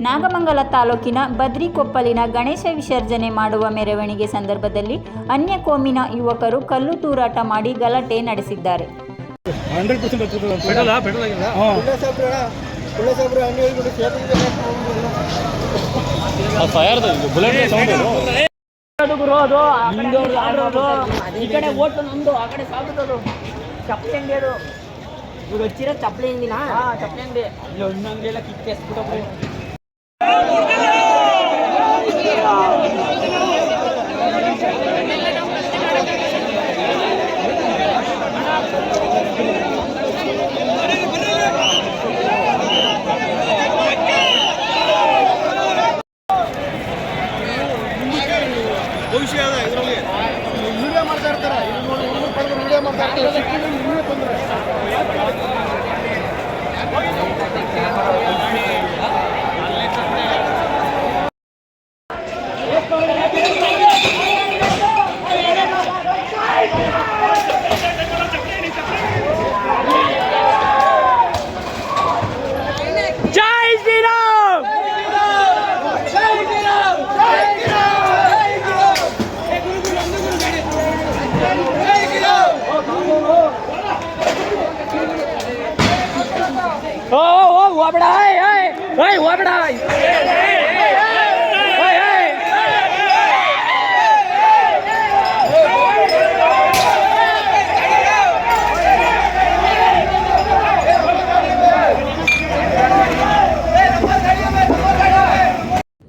ನಾಗಮಂಗಲ ತಾಲೂಕಿನ ಬದ್ರಿಕೊಪ್ಪಲಿನ ಗಣೇಶ ವಿಸರ್ಜನೆ ಮಾಡುವ ಮೆರವಣಿಗೆ ಸಂದರ್ಭದಲ್ಲಿ ಅನ್ಯ ಕೋಮಿನ ಯುವಕರು ಕಲ್ಲು ತೂರಾಟ ಮಾಡಿ ಗಲಾಟೆ ನಡೆಸಿದ್ದಾರೆ. ಹಂಡ್ರೆಡ್ ಪರ್ಸೆಂಟ್ ಹಚ್ಚಿದ್ರು ಭವಿಷ್ಯ ಇದರಲ್ಲಿ. ವಿಡಿಯೋ ಮಾಡ್ತಾ ಇರ್ತಾರೆ. ವಿಡಿಯೋ ಮಾಡ್ತಾ ಇರ್ತಾರೆ. ઓ ઓ વાબડા હે હે હે વાબડા